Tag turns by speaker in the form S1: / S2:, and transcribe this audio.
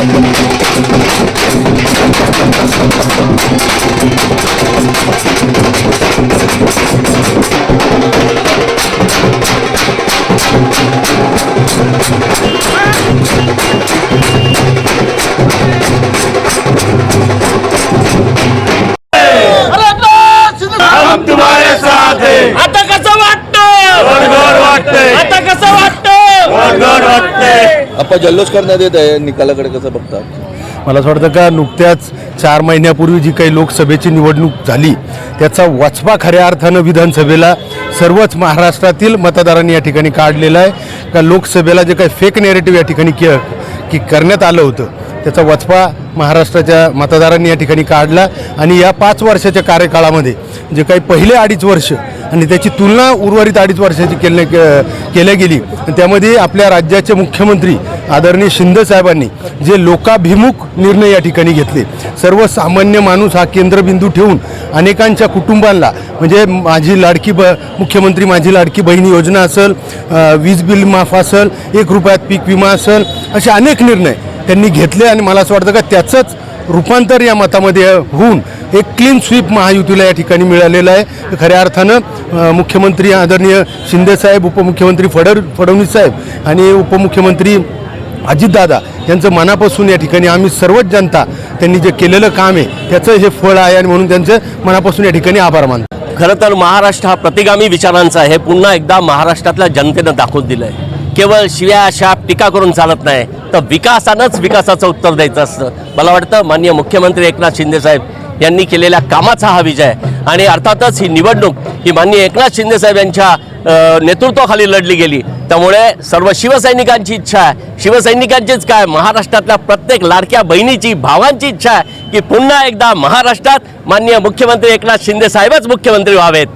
S1: Thank
S2: you. वाटतंय
S3: जल्लोष करण्यात येत आहे निकालाकडे कसं बघतात?
S4: मला असं वाटतं का नुकत्याच चार महिन्यापूर्वी जी काही लोकसभेची निवडणूक झाली त्याचा वचपा खऱ्या अर्थानं विधानसभेला सर्वच महाराष्ट्रातील मतदारांनी या ठिकाणी काढलेला आहे. का लोकसभेला जे काही फेक नेरेटिव्ह या ठिकाणी के की करण्यात आलं होतं त्याचा वचपा महाराष्ट्राच्या मतदारांनी या ठिकाणी काढला. आणि या पाच वर्षाच्या कार्यकाळामध्ये जे काही पहिले अडीच वर्ष आणि त्याची तुलना उर्वरित अडीच वर्षाची केल्या केल्या गेली. त्यामध्ये आपल्या राज्याचे मुख्यमंत्री आदरणीय शिंदे साहेबांनी जे लोकाभिमुख निर्णय या ठिकाणी घेतले. सर्वसामान्य माणूस हा केंद्रबिंदू ठेवून अनेकांच्या कुटुंबांना म्हणजे माझी लाडकी ब मुख्यमंत्री माझी लाडकी बहीण योजना असेल वीज बिल माफ असेल एक रुपयात पीक विमा असेल असे अनेक निर्णय त्यांनी घेतले आणि मला असं वाटतं का त्याचंच रूपांतर या मतामध्ये होऊन एक क्लीन स्वीप महायुतीला या ठिकाणी मिळालेलं आहे. खऱ्या अर्थानं मुख्यमंत्री आदरणीय शिंदेसाहेब उपमुख्यमंत्री फडण फडणवीस साहेब आणि उपमुख्यमंत्री अजितदादा यांचं मनापासून या ठिकाणी आम्ही सर्वच जनता त्यांनी जे केलेलं काम आहे त्याचं हे फळ आहे आणि म्हणून त्यांचं मनापासून या ठिकाणी आभार मानतो.
S1: खरं तर महाराष्ट्र हा प्रतिगामी विचारांचा आहे. पुन्हा एकदा महाराष्ट्रातल्या जनतेनं दाखवून आहे केवळ शिव्या शाप टीका करून चालत नाही. तर विकासानंच विकासाचं उत्तर द्यायचं असतं. मला वाटतं माननीय मुख्यमंत्री एकनाथ शिंदेसाहेब यांनी केलेल्या कामाचा हा विजय आहे. आणि अर्थातच ही निवडणूक ही माननीय एकनाथ शिंदेसाहेब यांच्या नेतृत्वाखाली लढली गेली. त्यामुळे सर्व शिवसैनिकांची इच्छा आहे. शिवसैनिकांचीच काय? महाराष्ट्रातल्या प्रत्येक लाडक्या बहिणीची भावांची इच्छा आहे की पुन्हा एकदा महाराष्ट्रात माननीय मुख्यमंत्री एकनाथ शिंदे साहेबच मुख्यमंत्री व्हावेत.